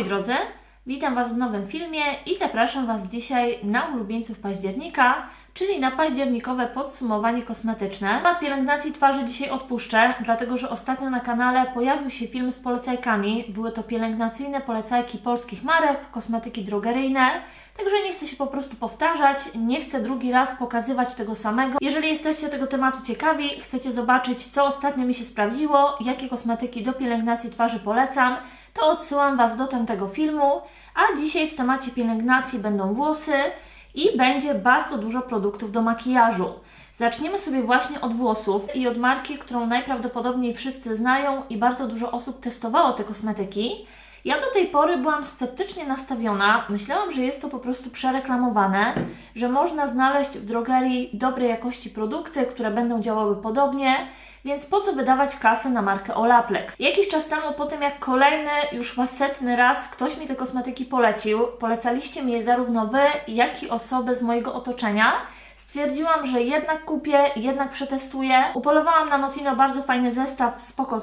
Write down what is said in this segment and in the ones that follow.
moi drodzy, witam Was w nowym filmie i zapraszam Was dzisiaj na ulubieńców października, czyli na październikowe podsumowanie kosmetyczne. Temat pielęgnacji twarzy dzisiaj odpuszczę, dlatego że ostatnio na kanale pojawił się film z polecajkami. Były to pielęgnacyjne polecajki polskich marek, kosmetyki drogeryjne, także nie chcę się po prostu powtarzać, nie chcę drugi raz pokazywać tego samego. Jeżeli jesteście tego tematu ciekawi, chcecie zobaczyć, co ostatnio mi się sprawdziło, jakie kosmetyki do pielęgnacji twarzy polecam, to odsyłam Was do tamtego filmu. A dzisiaj w temacie pielęgnacji będą włosy i będzie bardzo dużo produktów do makijażu. Zaczniemy sobie właśnie od włosów i od marki, którą najprawdopodobniej wszyscy znają i bardzo dużo osób testowało te kosmetyki. Ja do tej pory byłam sceptycznie nastawiona. Myślałam, że jest to po prostu przereklamowane, że można znaleźć w drogerii dobrej jakości produkty, które będą działały podobnie, więc po co wydawać kasę na markę Olaplex? Jakiś czas temu, po tym jak kolejny, już chyba setny raz ktoś mi te kosmetyki polecił, polecaliście mi je zarówno Wy, jak i osoby z mojego otoczenia, Stwierdziłam, że jednak kupię, jednak przetestuję. Upolowałam na Notino bardzo fajny zestaw w spoko.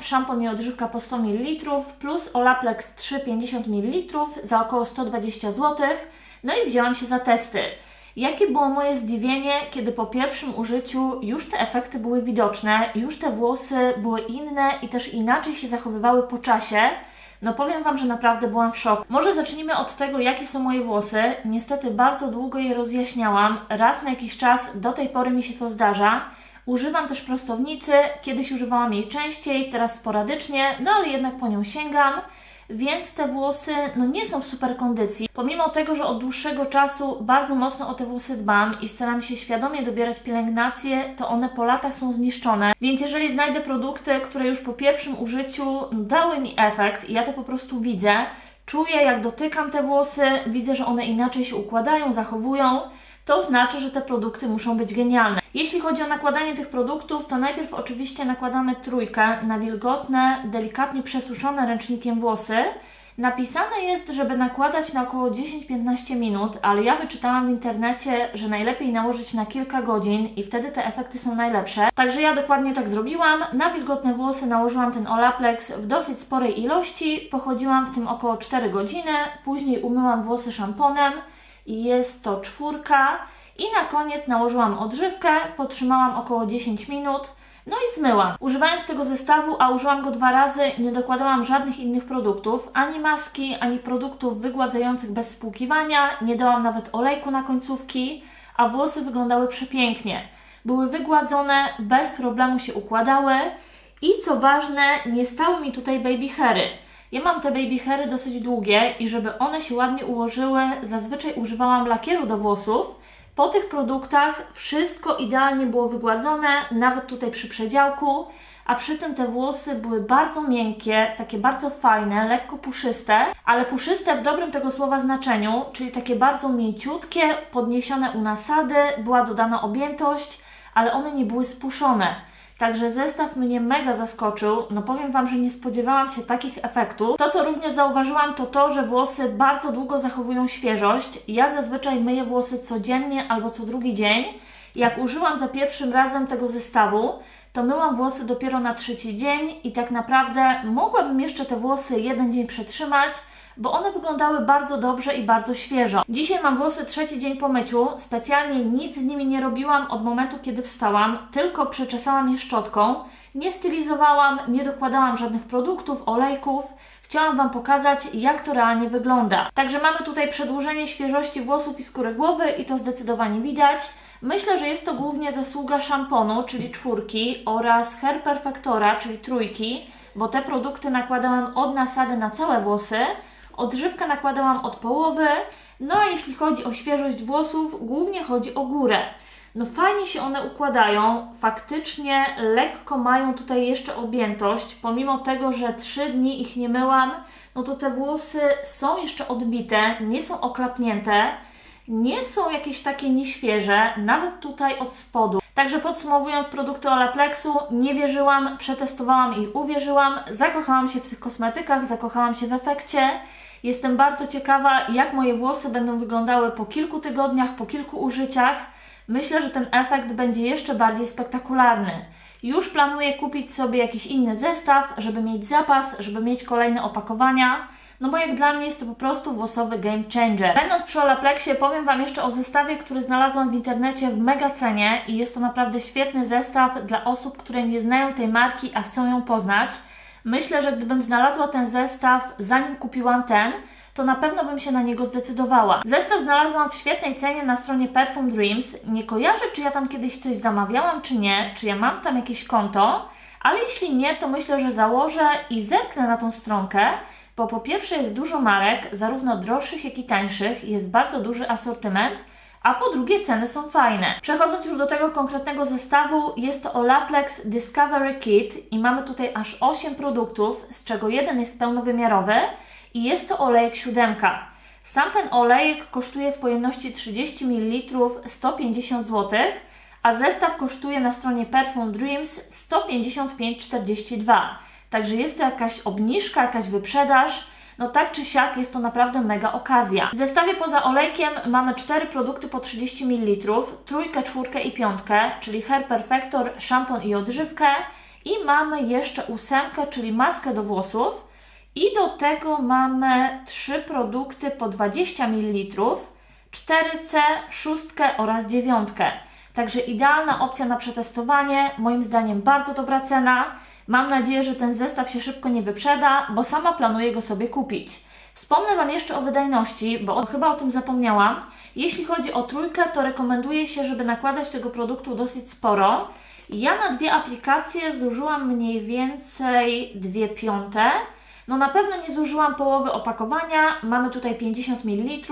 Szampon i odżywka po 100 ml plus Olaplex 350 ml za około 120 zł. No i wzięłam się za testy. Jakie było moje zdziwienie, kiedy po pierwszym użyciu już te efekty były widoczne, już te włosy były inne i też inaczej się zachowywały po czasie. No powiem Wam, że naprawdę byłam w szoku. Może zacznijmy od tego, jakie są moje włosy. Niestety bardzo długo je rozjaśniałam. Raz na jakiś czas, do tej pory mi się to zdarza. Używam też prostownicy. Kiedyś używałam jej częściej, teraz sporadycznie, no ale jednak po nią sięgam. Więc te włosy no nie są w super kondycji. Pomimo tego, że od dłuższego czasu bardzo mocno o te włosy dbam i staram się świadomie dobierać pielęgnację, to one po latach są zniszczone. Więc jeżeli znajdę produkty, które już po pierwszym użyciu dały mi efekt i ja to po prostu widzę, czuję jak dotykam te włosy, widzę, że one inaczej się układają, zachowują, to znaczy, że te produkty muszą być genialne. Jeśli chodzi o nakładanie tych produktów, to najpierw oczywiście nakładamy trójkę na wilgotne, delikatnie przesuszone ręcznikiem włosy. Napisane jest, żeby nakładać na około 10-15 minut, ale ja wyczytałam w internecie, że najlepiej nałożyć na kilka godzin i wtedy te efekty są najlepsze. Także ja dokładnie tak zrobiłam. Na wilgotne włosy nałożyłam ten Olaplex w dosyć sporej ilości. Pochodziłam w tym około 4 godziny. Później umyłam włosy szamponem jest to czwórka. I na koniec nałożyłam odżywkę, potrzymałam około 10 minut. No i zmyłam. Używając tego zestawu, a użyłam go dwa razy, nie dokładałam żadnych innych produktów, ani maski, ani produktów wygładzających bez spłukiwania, nie dałam nawet olejku na końcówki, a włosy wyglądały przepięknie. Były wygładzone, bez problemu się układały i co ważne, nie stały mi tutaj baby hairy. Ja mam te baby hairy dosyć długie i żeby one się ładnie ułożyły, zazwyczaj używałam lakieru do włosów, po tych produktach wszystko idealnie było wygładzone, nawet tutaj przy przedziałku, a przy tym te włosy były bardzo miękkie, takie bardzo fajne, lekko puszyste, ale puszyste w dobrym tego słowa znaczeniu, czyli takie bardzo mięciutkie, podniesione u nasady, była dodana objętość, ale one nie były spuszczone. Także zestaw mnie mega zaskoczył. No powiem Wam, że nie spodziewałam się takich efektów. To, co również zauważyłam, to to, że włosy bardzo długo zachowują świeżość. Ja zazwyczaj myję włosy codziennie albo co drugi dzień. Jak użyłam za pierwszym razem tego zestawu, to myłam włosy dopiero na trzeci dzień i tak naprawdę mogłabym jeszcze te włosy jeden dzień przetrzymać, bo one wyglądały bardzo dobrze i bardzo świeżo. Dzisiaj mam włosy trzeci dzień po myciu, specjalnie nic z nimi nie robiłam od momentu, kiedy wstałam, tylko przeczesałam je szczotką, nie stylizowałam, nie dokładałam żadnych produktów, olejków. Chciałam Wam pokazać, jak to realnie wygląda. Także mamy tutaj przedłużenie świeżości włosów i skóry głowy i to zdecydowanie widać. Myślę, że jest to głównie zasługa szamponu, czyli czwórki oraz Hair Perfectora, czyli trójki, bo te produkty nakładałam od nasady na całe włosy, Odżywkę nakładałam od połowy, no a jeśli chodzi o świeżość włosów, głównie chodzi o górę. No fajnie się one układają, faktycznie lekko mają tutaj jeszcze objętość, pomimo tego, że 3 dni ich nie myłam, no to te włosy są jeszcze odbite, nie są oklapnięte, nie są jakieś takie nieświeże, nawet tutaj od spodu. Także podsumowując produkty Olaplexu, nie wierzyłam, przetestowałam i uwierzyłam, zakochałam się w tych kosmetykach, zakochałam się w efekcie. Jestem bardzo ciekawa, jak moje włosy będą wyglądały po kilku tygodniach, po kilku użyciach. Myślę, że ten efekt będzie jeszcze bardziej spektakularny. Już planuję kupić sobie jakiś inny zestaw, żeby mieć zapas, żeby mieć kolejne opakowania. no bo jak dla mnie jest to po prostu włosowy game changer. Będąc przy Olaplexie, powiem Wam jeszcze o zestawie, który znalazłam w internecie w mega cenie i jest to naprawdę świetny zestaw dla osób, które nie znają tej marki, a chcą ją poznać. Myślę, że gdybym znalazła ten zestaw zanim kupiłam ten, to na pewno bym się na niego zdecydowała. Zestaw znalazłam w świetnej cenie na stronie Perfume Dreams. Nie kojarzę, czy ja tam kiedyś coś zamawiałam, czy nie, czy ja mam tam jakieś konto, ale jeśli nie, to myślę, że założę i zerknę na tą stronkę, bo po pierwsze jest dużo marek, zarówno droższych, jak i tańszych, jest bardzo duży asortyment, a po drugie ceny są fajne. Przechodząc już do tego konkretnego zestawu, jest to Olaplex Discovery Kit i mamy tutaj aż 8 produktów, z czego jeden jest pełnowymiarowy i jest to olejek siódemka. Sam ten olejek kosztuje w pojemności 30 ml 150 zł, a zestaw kosztuje na stronie Perfume Dreams 155,42. Także jest to jakaś obniżka, jakaś wyprzedaż. No tak czy siak jest to naprawdę mega okazja. W zestawie poza olejkiem mamy cztery produkty po 30 ml, trójkę, czwórkę i piątkę, czyli Hair Perfector, szampon i odżywkę i mamy jeszcze ósemkę, czyli maskę do włosów i do tego mamy trzy produkty po 20 ml, 4C, szóstkę oraz dziewiątkę. Także idealna opcja na przetestowanie, moim zdaniem bardzo dobra cena. Mam nadzieję, że ten zestaw się szybko nie wyprzeda, bo sama planuję go sobie kupić. Wspomnę Wam jeszcze o wydajności, bo chyba o tym zapomniałam. Jeśli chodzi o trójkę, to rekomenduje się, żeby nakładać tego produktu dosyć sporo. Ja na dwie aplikacje zużyłam mniej więcej dwie piąte. No na pewno nie zużyłam połowy opakowania, mamy tutaj 50 ml.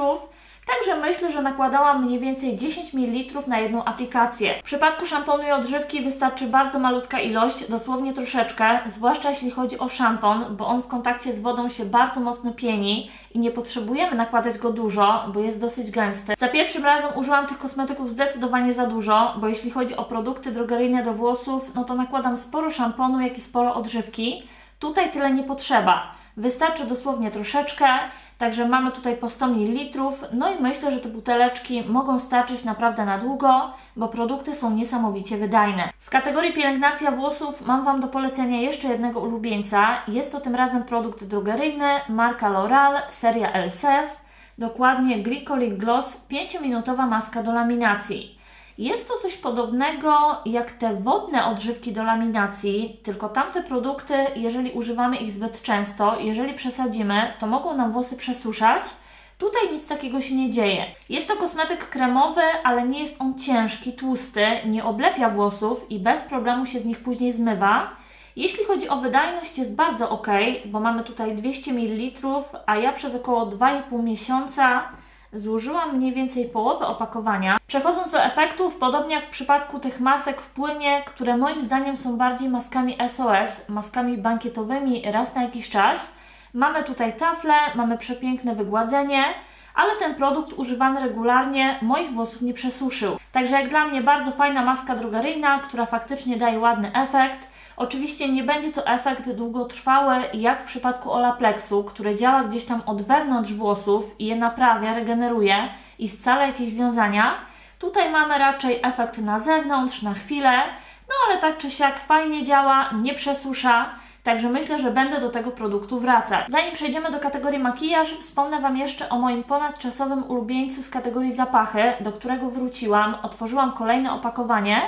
Także myślę, że nakładałam mniej więcej 10 ml na jedną aplikację. W przypadku szamponu i odżywki wystarczy bardzo malutka ilość, dosłownie troszeczkę, zwłaszcza jeśli chodzi o szampon, bo on w kontakcie z wodą się bardzo mocno pieni i nie potrzebujemy nakładać go dużo, bo jest dosyć gęsty. Za pierwszym razem użyłam tych kosmetyków zdecydowanie za dużo, bo jeśli chodzi o produkty drogeryjne do włosów, no to nakładam sporo szamponu, jak i sporo odżywki. Tutaj tyle nie potrzeba. Wystarczy dosłownie troszeczkę, także mamy tutaj po 100 ml. No i myślę, że te buteleczki mogą starczyć naprawdę na długo, bo produkty są niesamowicie wydajne. Z kategorii pielęgnacja włosów mam Wam do polecenia jeszcze jednego ulubieńca. Jest to tym razem produkt drogeryjny, marka L'Oreal, seria Elsef, dokładnie Glycolic Gloss 5-minutowa maska do laminacji. Jest to coś podobnego jak te wodne odżywki do laminacji, tylko tamte produkty, jeżeli używamy ich zbyt często, jeżeli przesadzimy, to mogą nam włosy przesuszać. Tutaj nic takiego się nie dzieje. Jest to kosmetyk kremowy, ale nie jest on ciężki, tłusty, nie oblepia włosów i bez problemu się z nich później zmywa. Jeśli chodzi o wydajność, jest bardzo ok, bo mamy tutaj 200 ml, a ja przez około 2,5 miesiąca zużyłam mniej więcej połowę opakowania. Przechodząc do efektów, podobnie jak w przypadku tych masek w płynie, które moim zdaniem są bardziej maskami SOS, maskami bankietowymi raz na jakiś czas, mamy tutaj tafle, mamy przepiękne wygładzenie, ale ten produkt używany regularnie moich włosów nie przesuszył. Także jak dla mnie bardzo fajna maska drogeryjna, która faktycznie daje ładny efekt. Oczywiście nie będzie to efekt długotrwały, jak w przypadku Olaplexu, który działa gdzieś tam od wewnątrz włosów i je naprawia, regeneruje i scala jakieś wiązania. Tutaj mamy raczej efekt na zewnątrz, na chwilę, no ale tak czy siak fajnie działa, nie przesusza. Także myślę, że będę do tego produktu wracać. Zanim przejdziemy do kategorii makijaż, wspomnę Wam jeszcze o moim ponadczasowym ulubieńcu z kategorii zapachy, do którego wróciłam. Otworzyłam kolejne opakowanie.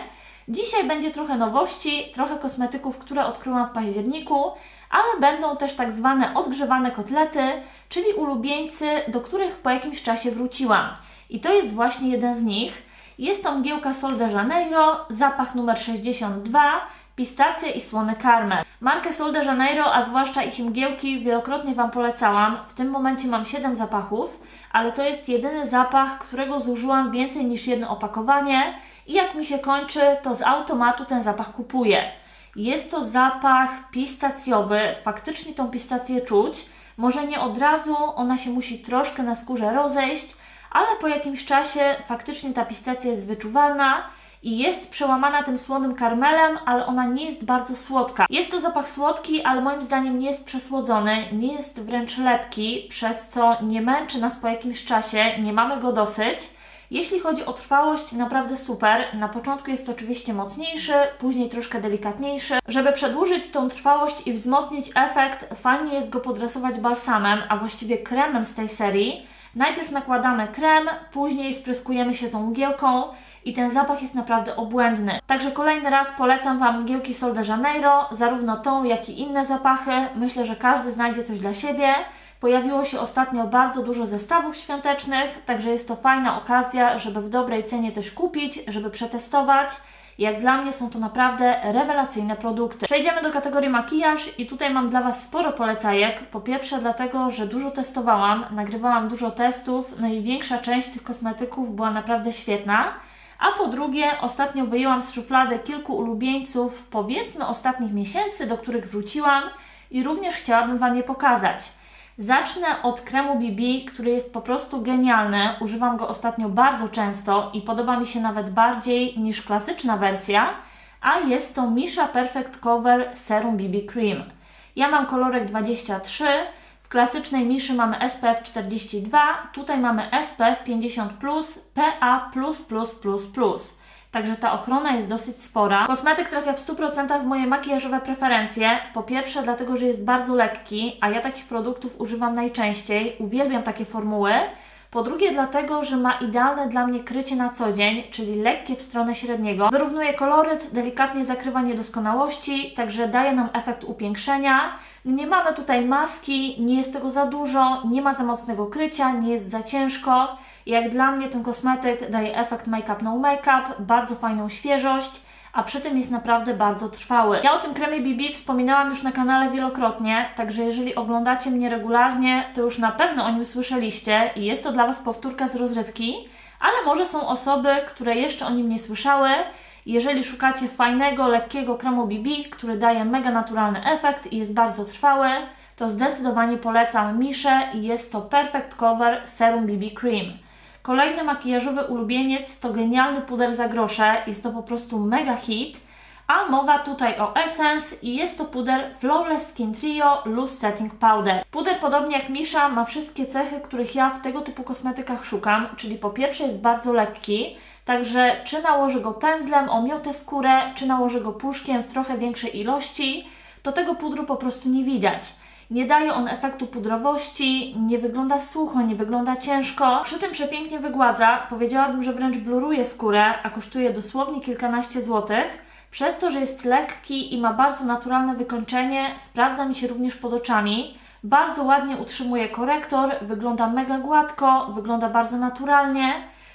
Dzisiaj będzie trochę nowości, trochę kosmetyków, które odkryłam w październiku, ale będą też tak zwane odgrzewane kotlety, czyli ulubieńcy, do których po jakimś czasie wróciłam. I to jest właśnie jeden z nich. Jest to mgiełka Sol de Janeiro, zapach numer 62, pistacje i słony karmel. Markę Sol de Janeiro, a zwłaszcza ich mgiełki wielokrotnie Wam polecałam. W tym momencie mam 7 zapachów, ale to jest jedyny zapach, którego zużyłam więcej niż jedno opakowanie i jak mi się kończy, to z automatu ten zapach kupuję. Jest to zapach pistacjowy, faktycznie tą pistację czuć. Może nie od razu, ona się musi troszkę na skórze rozejść, ale po jakimś czasie faktycznie ta pistacja jest wyczuwalna i jest przełamana tym słonym karmelem, ale ona nie jest bardzo słodka. Jest to zapach słodki, ale moim zdaniem nie jest przesłodzony, nie jest wręcz lepki, przez co nie męczy nas po jakimś czasie, nie mamy go dosyć. Jeśli chodzi o trwałość, naprawdę super. Na początku jest oczywiście mocniejszy, później troszkę delikatniejszy. Żeby przedłużyć tą trwałość i wzmocnić efekt, fajnie jest go podrasować balsamem, a właściwie kremem z tej serii. Najpierw nakładamy krem, później spryskujemy się tą mgiełką i ten zapach jest naprawdę obłędny. Także kolejny raz polecam Wam mgiełki Sol de Janeiro, zarówno tą, jak i inne zapachy. Myślę, że każdy znajdzie coś dla siebie. Pojawiło się ostatnio bardzo dużo zestawów świątecznych, także jest to fajna okazja, żeby w dobrej cenie coś kupić, żeby przetestować. Jak dla mnie są to naprawdę rewelacyjne produkty. Przejdziemy do kategorii makijaż i tutaj mam dla Was sporo polecajek. Po pierwsze dlatego, że dużo testowałam, nagrywałam dużo testów, no i większa część tych kosmetyków była naprawdę świetna. A po drugie, ostatnio wyjęłam z szuflady kilku ulubieńców, powiedzmy ostatnich miesięcy, do których wróciłam i również chciałabym Wam je pokazać. Zacznę od kremu BB, który jest po prostu genialny. Używam go ostatnio bardzo często i podoba mi się nawet bardziej niż klasyczna wersja, a jest to Misha Perfect Cover Serum BB Cream. Ja mam kolorek 23, w klasycznej Miszy mamy SPF 42, tutaj mamy SPF 50+, PA+++++. Także ta ochrona jest dosyć spora. Kosmetyk trafia w 100% w moje makijażowe preferencje. Po pierwsze, dlatego, że jest bardzo lekki, a ja takich produktów używam najczęściej. Uwielbiam takie formuły. Po drugie, dlatego, że ma idealne dla mnie krycie na co dzień, czyli lekkie w stronę średniego. Wyrównuje koloryt, delikatnie zakrywa niedoskonałości, także daje nam efekt upiększenia. Nie mamy tutaj maski, nie jest tego za dużo, nie ma za mocnego krycia, nie jest za ciężko. Jak dla mnie ten kosmetyk daje efekt make-up no make-up, bardzo fajną świeżość, a przy tym jest naprawdę bardzo trwały. Ja o tym kremie BB wspominałam już na kanale wielokrotnie, także jeżeli oglądacie mnie regularnie, to już na pewno o nim słyszeliście i jest to dla Was powtórka z rozrywki, ale może są osoby, które jeszcze o nim nie słyszały. Jeżeli szukacie fajnego, lekkiego kremu BB, który daje mega naturalny efekt i jest bardzo trwały, to zdecydowanie polecam Miszę i jest to Perfect Cover Serum BB Cream. Kolejny makijażowy ulubieniec to genialny puder za grosze. Jest to po prostu mega hit. A mowa tutaj o Essence i jest to puder Flawless Skin Trio Loose Setting Powder. Puder, podobnie jak Misha, ma wszystkie cechy, których ja w tego typu kosmetykach szukam, czyli po pierwsze jest bardzo lekki, także czy nałożę go pędzlem, omiotę skórę, czy nałożę go puszkiem w trochę większej ilości, to tego pudru po prostu nie widać. Nie daje on efektu pudrowości, nie wygląda sucho, nie wygląda ciężko. Przy tym przepięknie wygładza. Powiedziałabym, że wręcz bluruje skórę, a kosztuje dosłownie kilkanaście złotych. Przez to, że jest lekki i ma bardzo naturalne wykończenie, sprawdza mi się również pod oczami. Bardzo ładnie utrzymuje korektor, wygląda mega gładko, wygląda bardzo naturalnie.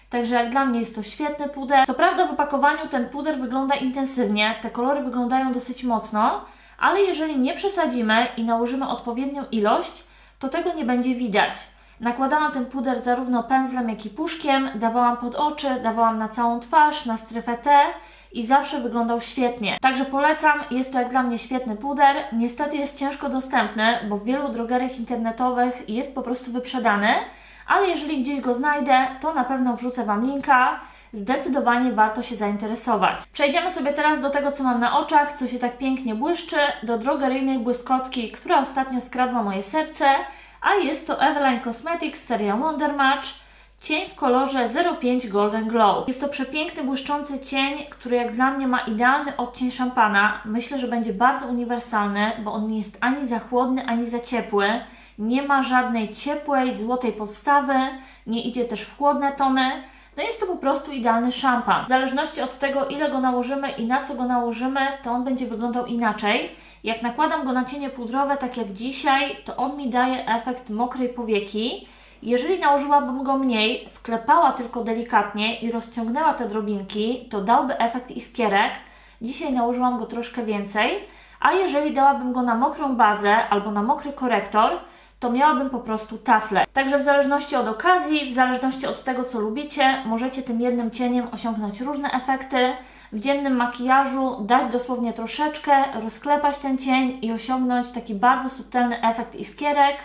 Także jak dla mnie jest to świetny puder. Co prawda w opakowaniu ten puder wygląda intensywnie, te kolory wyglądają dosyć mocno, ale jeżeli nie przesadzimy i nałożymy odpowiednią ilość, to tego nie będzie widać. Nakładałam ten puder zarówno pędzlem, jak i puszkiem, dawałam pod oczy, dawałam na całą twarz, na strefę T i zawsze wyglądał świetnie. Także polecam, jest to jak dla mnie świetny puder. Niestety jest ciężko dostępny, bo w wielu drogeriach internetowych jest po prostu wyprzedany, ale jeżeli gdzieś go znajdę, to na pewno wrzucę Wam linka zdecydowanie warto się zainteresować. Przejdziemy sobie teraz do tego, co mam na oczach, co się tak pięknie błyszczy, do drogeryjnej błyskotki, która ostatnio skradła moje serce, a jest to Eveline Cosmetics seria Wonder Match. Cień w kolorze 05 Golden Glow. Jest to przepiękny, błyszczący cień, który jak dla mnie ma idealny odcień szampana. Myślę, że będzie bardzo uniwersalny, bo on nie jest ani za chłodny, ani za ciepły. Nie ma żadnej ciepłej, złotej podstawy, nie idzie też w chłodne tony. No jest to po prostu idealny szampan. W zależności od tego, ile go nałożymy i na co go nałożymy, to on będzie wyglądał inaczej. Jak nakładam go na cienie pudrowe, tak jak dzisiaj, to on mi daje efekt mokrej powieki. Jeżeli nałożyłabym go mniej, wklepała tylko delikatnie i rozciągnęła te drobinki, to dałby efekt iskierek. Dzisiaj nałożyłam go troszkę więcej, a jeżeli dałabym go na mokrą bazę albo na mokry korektor, to miałabym po prostu taflę. Także w zależności od okazji, w zależności od tego, co lubicie, możecie tym jednym cieniem osiągnąć różne efekty. W dziennym makijażu dać dosłownie troszeczkę, rozklepać ten cień i osiągnąć taki bardzo subtelny efekt iskierek,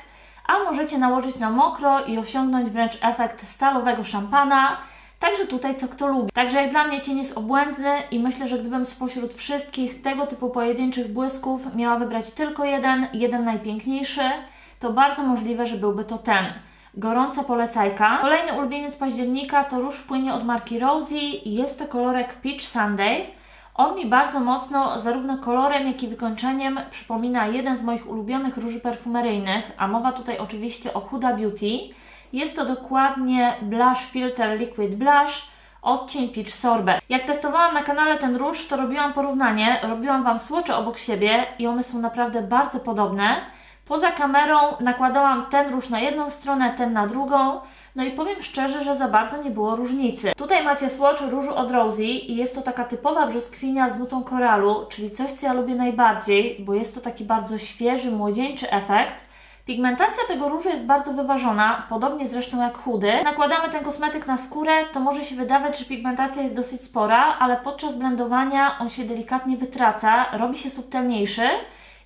a możecie nałożyć na mokro i osiągnąć wręcz efekt stalowego szampana. Także tutaj co kto lubi. Także jak dla mnie cień jest obłędny i myślę, że gdybym spośród wszystkich tego typu pojedynczych błysków miała wybrać tylko jeden, jeden najpiękniejszy, to bardzo możliwe, że byłby to ten. Gorąca polecajka. Kolejny ulubieniec października to róż płynie od marki Rosie jest to kolorek Peach Sunday. On mi bardzo mocno, zarówno kolorem, jak i wykończeniem, przypomina jeden z moich ulubionych róży perfumeryjnych, a mowa tutaj oczywiście o Huda Beauty. Jest to dokładnie Blush Filter Liquid Blush, odcień Peach Sorbet. Jak testowałam na kanale ten róż, to robiłam porównanie, robiłam Wam słocze obok siebie i one są naprawdę bardzo podobne. Poza kamerą nakładałam ten róż na jedną stronę, ten na drugą. No i powiem szczerze, że za bardzo nie było różnicy. Tutaj macie swatch różu od Rosie i jest to taka typowa brzoskwinia z nutą koralu, czyli coś, co ja lubię najbardziej, bo jest to taki bardzo świeży, młodzieńczy efekt. Pigmentacja tego różu jest bardzo wyważona, podobnie zresztą jak chudy. Nakładamy ten kosmetyk na skórę, to może się wydawać, że pigmentacja jest dosyć spora, ale podczas blendowania on się delikatnie wytraca, robi się subtelniejszy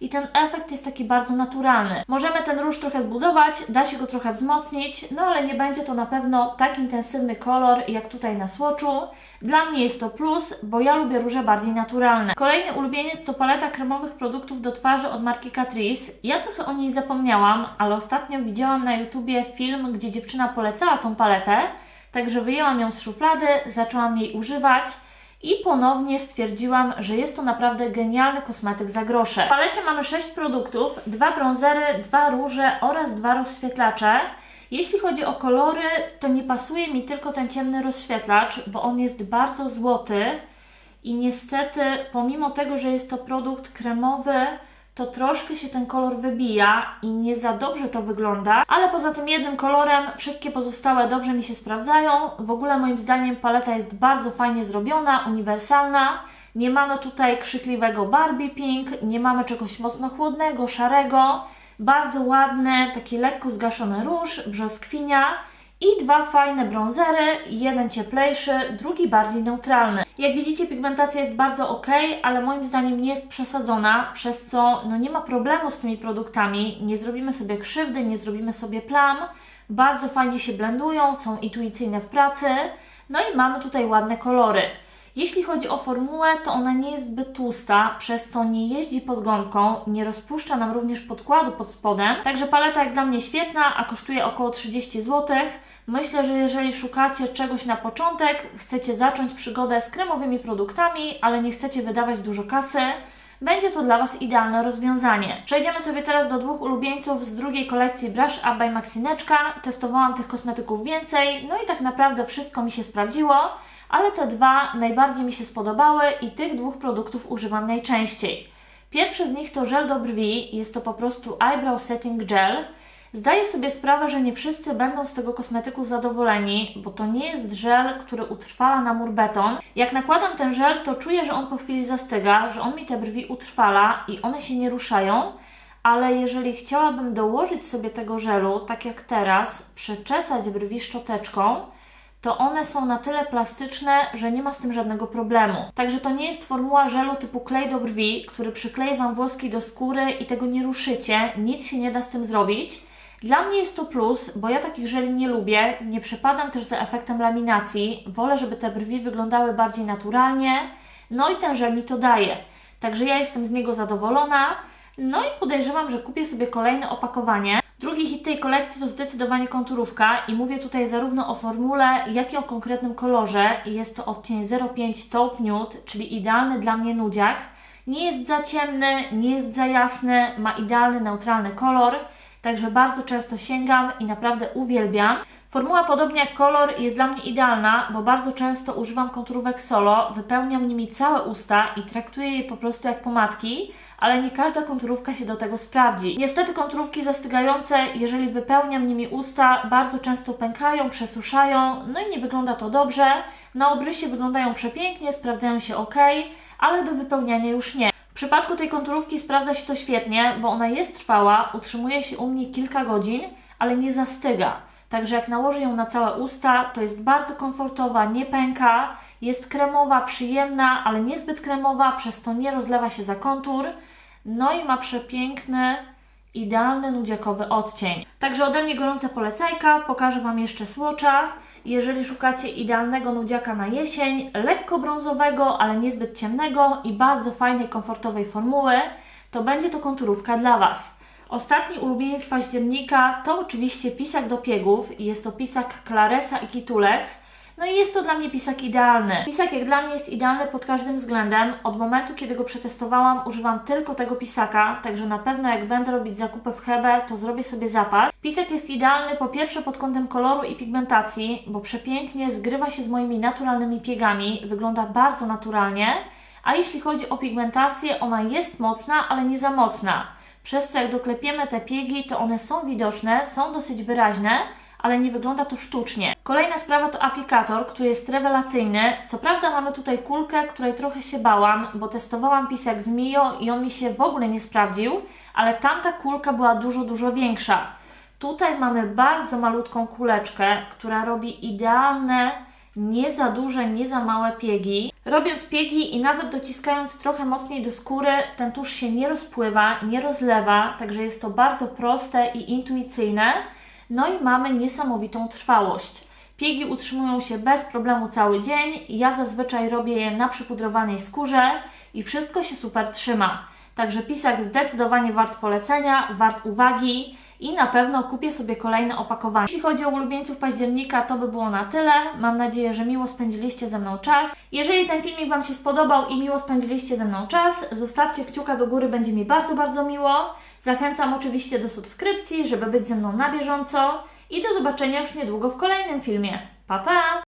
i ten efekt jest taki bardzo naturalny. Możemy ten róż trochę zbudować, da się go trochę wzmocnić, no ale nie będzie to na pewno tak intensywny kolor jak tutaj na swatchu. Dla mnie jest to plus, bo ja lubię róże bardziej naturalne. Kolejny ulubieniec to paleta kremowych produktów do twarzy od marki Catrice. Ja trochę o niej zapomniałam, ale ostatnio widziałam na YouTubie film, gdzie dziewczyna polecała tą paletę, także wyjęłam ją z szuflady, zaczęłam jej używać i ponownie stwierdziłam, że jest to naprawdę genialny kosmetyk za grosze. W palecie mamy 6 produktów, dwa bronzery, dwa róże oraz dwa rozświetlacze. Jeśli chodzi o kolory, to nie pasuje mi tylko ten ciemny rozświetlacz, bo on jest bardzo złoty i niestety, pomimo tego, że jest to produkt kremowy, to troszkę się ten kolor wybija i nie za dobrze to wygląda, ale poza tym jednym kolorem wszystkie pozostałe dobrze mi się sprawdzają. W ogóle moim zdaniem paleta jest bardzo fajnie zrobiona, uniwersalna. Nie mamy tutaj krzykliwego Barbie Pink, nie mamy czegoś mocno chłodnego, szarego. Bardzo ładny, taki lekko zgaszony róż, brzoskwinia i dwa fajne bronzery, jeden cieplejszy, drugi bardziej neutralny. Jak widzicie, pigmentacja jest bardzo ok, ale moim zdaniem nie jest przesadzona, przez co no nie ma problemu z tymi produktami, nie zrobimy sobie krzywdy, nie zrobimy sobie plam, bardzo fajnie się blendują, są intuicyjne w pracy, no i mamy tutaj ładne kolory. Jeśli chodzi o formułę, to ona nie jest zbyt tłusta, przez co nie jeździ pod gąbką, nie rozpuszcza nam również podkładu pod spodem. Także paleta jak dla mnie świetna, a kosztuje około 30 zł. Myślę, że jeżeli szukacie czegoś na początek, chcecie zacząć przygodę z kremowymi produktami, ale nie chcecie wydawać dużo kasy, będzie to dla Was idealne rozwiązanie. Przejdziemy sobie teraz do dwóch ulubieńców z drugiej kolekcji Brush Up by Maxineczka. Testowałam tych kosmetyków więcej, no i tak naprawdę wszystko mi się sprawdziło, ale te dwa najbardziej mi się spodobały i tych dwóch produktów używam najczęściej. Pierwszy z nich to żel do brwi, jest to po prostu Eyebrow Setting Gel. Zdaję sobie sprawę, że nie wszyscy będą z tego kosmetyku zadowoleni, bo to nie jest żel, który utrwala na mur beton. Jak nakładam ten żel, to czuję, że on po chwili zastyga, że on mi te brwi utrwala i one się nie ruszają, ale jeżeli chciałabym dołożyć sobie tego żelu, tak jak teraz, przeczesać brwi szczoteczką, to one są na tyle plastyczne, że nie ma z tym żadnego problemu. Także to nie jest formuła żelu typu klej do brwi, który przykleję Wam włoski do skóry i tego nie ruszycie, nic się nie da z tym zrobić. Dla mnie jest to plus, bo ja takich żeli nie lubię, nie przepadam też za efektem laminacji, wolę, żeby te brwi wyglądały bardziej naturalnie, no i ten żel mi to daje. Także ja jestem z niego zadowolona, no i podejrzewam, że kupię sobie kolejne opakowanie. Drugi hit tej kolekcji to zdecydowanie konturówka i mówię tutaj zarówno o formule, jak i o konkretnym kolorze. Jest to odcień 05 Taupe Nude, czyli idealny dla mnie nudziak. Nie jest za ciemny, nie jest za jasny, ma idealny, neutralny kolor, także bardzo często sięgam i naprawdę uwielbiam. Formuła, podobnie jak kolor, jest dla mnie idealna, bo bardzo często używam konturówek solo, wypełniam nimi całe usta i traktuję je po prostu jak pomadki, ale nie każda konturówka się do tego sprawdzi. Niestety konturówki zastygające, jeżeli wypełniam nimi usta, bardzo często pękają, przesuszają, no i nie wygląda to dobrze. Na obrysie wyglądają przepięknie, sprawdzają się ok, ale do wypełniania już nie. W przypadku tej konturówki sprawdza się to świetnie, bo ona jest trwała, utrzymuje się u mnie kilka godzin, ale nie zastyga. Także jak nałożę ją na całe usta, to jest bardzo komfortowa, nie pęka, jest kremowa, przyjemna, ale niezbyt kremowa, przez to nie rozlewa się za kontur. No i ma przepiękny, idealny nudziakowy odcień. Także ode mnie gorąca polecajka, pokażę Wam jeszcze słocza. Jeżeli szukacie idealnego nudziaka na jesień, lekko brązowego, ale niezbyt ciemnego i bardzo fajnej, komfortowej formuły, to będzie to konturówka dla Was. Ostatni ulubieniec października to oczywiście pisak do piegów jest to pisak Claresa i Kitulec. No i jest to dla mnie pisak idealny. Pisak jak dla mnie jest idealny pod każdym względem. Od momentu, kiedy go przetestowałam, używam tylko tego pisaka, także na pewno jak będę robić zakupy w Hebe, to zrobię sobie zapas. Pisak jest idealny po pierwsze pod kątem koloru i pigmentacji, bo przepięknie zgrywa się z moimi naturalnymi piegami, wygląda bardzo naturalnie. A jeśli chodzi o pigmentację, ona jest mocna, ale nie za mocna. Przez to jak doklepiemy te piegi, to one są widoczne, są dosyć wyraźne, ale nie wygląda to sztucznie. Kolejna sprawa to aplikator, który jest rewelacyjny. Co prawda mamy tutaj kulkę, której trochę się bałam, bo testowałam pisak z Mio i on mi się w ogóle nie sprawdził, ale tamta kulka była dużo, dużo większa. Tutaj mamy bardzo malutką kuleczkę, która robi idealne, nie za duże, nie za małe piegi. Robiąc piegi i nawet dociskając trochę mocniej do skóry, ten tusz się nie rozpływa, nie rozlewa, także jest to bardzo proste i intuicyjne. No i mamy niesamowitą trwałość. Piegi utrzymują się bez problemu cały dzień. Ja zazwyczaj robię je na przypudrowanej skórze i wszystko się super trzyma. Także pisak zdecydowanie wart polecenia, wart uwagi i na pewno kupię sobie kolejne opakowanie. Jeśli chodzi o ulubieńców października, to by było na tyle. Mam nadzieję, że miło spędziliście ze mną czas. Jeżeli ten filmik Wam się spodobał i miło spędziliście ze mną czas, zostawcie kciuka do góry, będzie mi bardzo, bardzo miło. Zachęcam oczywiście do subskrypcji, żeby być ze mną na bieżąco i do zobaczenia już niedługo w kolejnym filmie. Pa, pa!